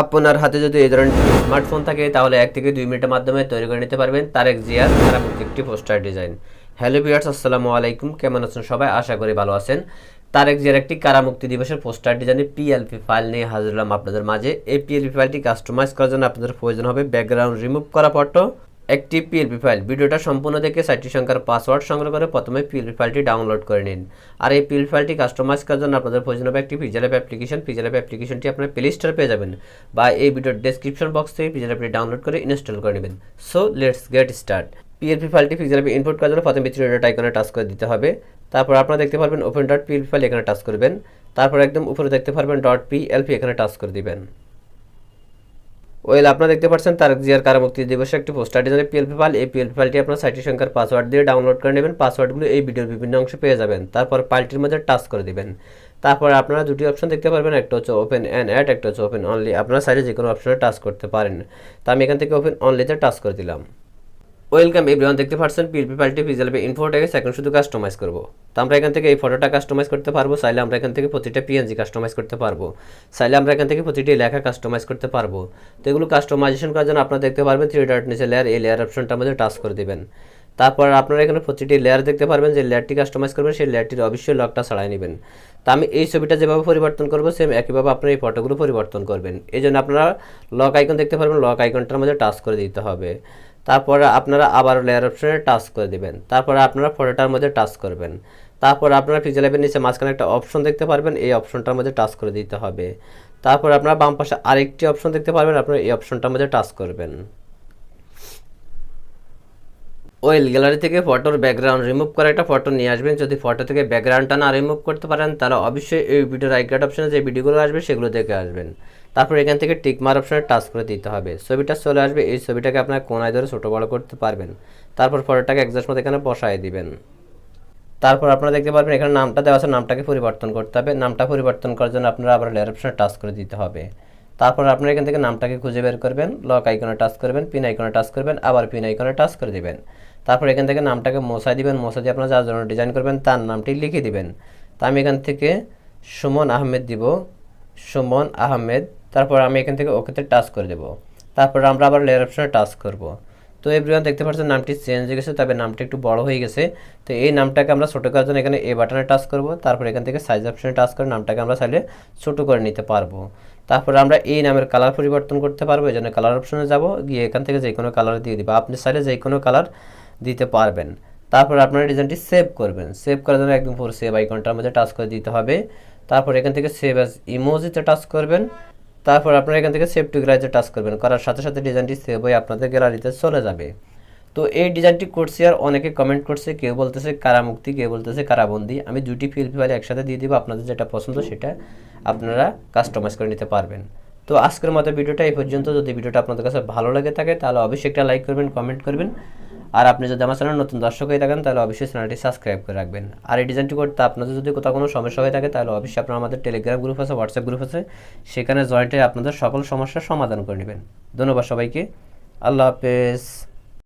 আপনার হাতে যদি এই ধরনের স্মার্টফোন থাকে, তাহলে এক থেকে দুই মিনিটের মাধ্যমে তৈরি করে নিতে পারবেন তারেক জিয়ার খারাপ একটি পোস্টার ডিজাইন হ্যালো ভিউয়ার্স আসসালামু আলাইকুম। কেমন আছেন সবাই? আশা করি ভালো আছেন। তারেক জিয়ার একটি কারামুক্তি দিবসের পোস্টার ডিজাইনে পিএলপি ফাইল নিয়ে হাজির হলাম আপনাদের মাঝে। এই পিএলপি ফাইলটি কাস্টমাইজ করার জন্য আপনাদের প্রয়োজন হবে ব্যাকগ্রাউন্ড রিমুভ করা ফটো একটি পিএলপি ফাইল ভিডিওটা সম্পূর্ণ দেখে সাইটটি সংখ্যার পাসওয়ার্ড সংগ্রহ করে প্রথমে পিএলপি ফাইলটি ডাউনলোড করে নিন। আর এই পিএলপি ফাইলটি কাস্টমাইজ করার জন্য আপনাদের প্রয়োজন হবে একটি অ্যাপ অ্যাপ্লিকেশন অ্যাপ অ্যাপ্লিকেশনটি আপনার প্লে স্টোরে পেয়ে যাবেন বা এই ভিডিওর ডেসক্রিপশন বক্স থেকে পিজার অ্যাপটি ডাউনলোড করে ইনস্টল করে নেবেন। So let's get start PLP ফাইলটি অ্যাপে ইনপুট করার জন্য প্রথমে ভিতরে ডেটা আইকনে টাচ করে দিতে হবে। তারপর আপনারা দেখতে পারবেন ওপেন ডট পিএলপি ফাইল এখানে টাচ করবেন তারপর একদম উপরে দেখতে পারবেন ডট পিএলপি এখানে টাচ করে দিবেন। ওয়েল আপনারা দেখতে পাচ্ছেন তারক জিয়ার কারামুক্তি দিবসে একটি পোস্টার ডিজাইনের পিএলপি ফাইল এই পিএলপি ফাইলটি আপনার সাইটি সংখ্যার পাসওয়ার্ড দিয়ে ডাউনলোড করে নেবেন। পাসওয়ার্ডগুলো এই ভিডিওর বিভিন্ন অংশে পেয়ে যাবেন। তারপর ফাইলটির মধ্যে টাচ করে দিবেন। তারপর আপনারা দুটি অপশন দেখতে পারবেন। একটা হচ্ছে ওপেন অ্যান্ড অ্যাড একটা হচ্ছে ওপেন অনলি আপনারা সাইডে যে কোনো অপশনে টাচ করতে পারেন। তো আমি এখান থেকে ওপেন অনলিতে টাচ করে দিলাম। ওয়েলকাম এভরিওয়ান দেখতে পাচ্ছেন পিএলপি ফাইলটি ভিজুয়াল ইনফোটাকে সেকেন্ড শুধু কাস্টমাইজ করব। তো আমরা এখান থেকে এই ফটোটা কাস্টমাইজ করতে পারব, চাইলে আমরা এখান থেকে প্রতিটা পিএনজি কাস্টমাইজ করতে পারব। চাইলে আমরা এখান থেকে প্রতিটি লেখা কাস্টমাইজ করতে পারব। তো এগুলো কাস্টমাইজেশন করার জন্য আপনারা দেখতে পারবেন থ্রি ডট নিচে লেয়ার এই লেয়ার অপশনটার মধ্যে টাচ করে দেবেন। তারপর আপনারা এখানে প্রতিটি লেয়ার দেখতে পারবেন, যে লেয়ারটি কাস্টমাইজ করবেন, সেই লেয়ারটির অবশ্যই লকটা ছাড়াই নেবেন। তা আমি এই ছবিটা যেভাবে পরিবর্তন করব সেম একইভাবে আপনারা এই ফটোগুলো পরিবর্তন করবেন। এই জন্য আপনারা লক আইকন দেখতে পারবেন লক আইকনটার মধ্যে টাচ করে দিতে হবে। তারপর আপনারা আবার লেয়ার অপশনে টাচ করে দিবেন। তারপরে আপনারা ফটোটার মধ্যে টাচ করবেন। তারপর আপনারা পিক্সেল অ্যাপের নিচে মাঝখানে একটা অপশন দেখতে পারবেন, এই অপশনটার মধ্যে টাচ করে দিতে হবে। তারপর আপনারা বাম পাশে আরেকটি অপশন দেখতে পারবেন, আপনারা এই অপশনটার মধ্যে টাচ করবেন। ওয়েল গ্যালারি থেকে ফটোর ব্যাকগ্রাউন্ড রিমুভ করে একটা ফটো নিয়ে আসবেন। যদি ফটো থেকে ব্যাকগ্রাউন্ডটা না রিমুভ করতে পারেন, তাহলে অবশ্যই এই ভিডিওর আইগ্রাড অপশনে যে ভিডিওগুলো আসবে, সেগুলো দেখে আসবেন। তারপর এখান থেকে টিকমার অপশনে টাচ করে দিতে হবে। ছবিটা চলে আসবে, এই ছবিটাকে আপনার কোনায় ধরে ছোটো বড় করতে পারবেন। তারপর ফটোটাকে একজাস্ট মতো এখানে বসায় দিবেন। তারপর আপনারা দেখতে পারবেন, এখানে নামটা দেওয়া আছে, নামটাকে পরিবর্তন করতে হবে। নামটা পরিবর্তন করার জন্য আপনারা আবার লেয়ার অপশনে টাচ করে দিতে হবে। তারপর আপনার এখান থেকে নামটাকে খুঁজে বের করবেন লক আইকনে টাচ করবেন পিন আইকনে টাচ করবেন, আবার পিন আইকনে টাচ করে দেবেন। তারপর এখান থেকে নামটাকে মশাই দিবেন, মশাই দিয়ে আপনার যার জন্য ডিজাইন করবেন তার নামটি লিখে দিবেন। তা আমি এখান থেকে সুমন আহমেদ দিব, সুমন আহমেদ। তারপর আমি এখান থেকে ওকেতে টাচ করে দেব। তারপর আমরা আবার লেয়ার অপশনে টাচ করব। তো এভরিওয়ান দেখতে পাচ্ছেন নামটি চেঞ্জ হয়ে গেছে, তবে নামটা একটু বড় হয়ে গেছে। তো এই নামটাকে আমরা ছোটো করার জন্য এখানে এ বাটনে টাচ করব, তারপর এখান থেকে সাইজ অপশনে টাচ করে নামটাকে আমরা চাইলে ছোটো করে নিতে পারব। তারপর আমরা এই নামের কালার পরিবর্তন করতে পারব এই জন্য কালার অপশনে যাব, গিয়ে এখান থেকে যে কোনো কালার দিয়ে দিব। আপনি চাইলে যে কোনো কালার দিতে পারবেন। তারপর আপনারা ডিজাইনটি সেভ করবেন। সেভ করার জন্য একদম পুরো সেভ আইকনটার মধ্যে টাচ করে দিতে হবে। তারপর এখান থেকে সেভ অ্যাজ ইমোজিতে টাচ করবেন। তারপর আপনারা এখান থেকে সেভ টু গ্যালারিতে টাচ করবেন। করার সাথে সাথে ডিজাইনটি সেভ হয়ে আপনাদের গ্যালারিতে চলে যাবে। তো এই ডিজাইনটি করছি আর অনেকে কমেন্ট করছে কেউ বলতেছে কারামুক্তি কেউ বলতেছে কারাবন্দি। আমি দুটি ফিল ফাইল একসাথে দিয়ে দিব আপনাদের যেটা পছন্দ সেটা আপনারা কাস্টমাইজ করে নিতে পারবেন। তো আজকের মতো ভিডিওটা এই পর্যন্ত। যদি ভিডিওটা আপনাদের কাছে ভালো লাগে থাকে তাহলে অবশ্যই একটা লাইক করবেন কমেন্ট করবেন। আর আপনি যদি আমার চ্যানেল নতুন দর্শক হয়ে থাকেন, তাহলে অবশ্যই চ্যানেলটি সাবস্ক্রাইব করে রাখবেন। আর এই ডিজাইনটি করতে আপনাদের যদি কোথাও কোনো সমস্যা হয়ে থাকে, তাহলে অবশ্যই আপনারা আমাদের টেলিগ্রাম গ্রুপ আছে হোয়াটসঅ্যাপ গ্রুপ আছে। সেখানে জয়েন্টে আপনাদের সকল সমস্যার সমাধান করে নেবেন। ধন্যবাদ সবাইকে। আল্লাহ হাফেজ।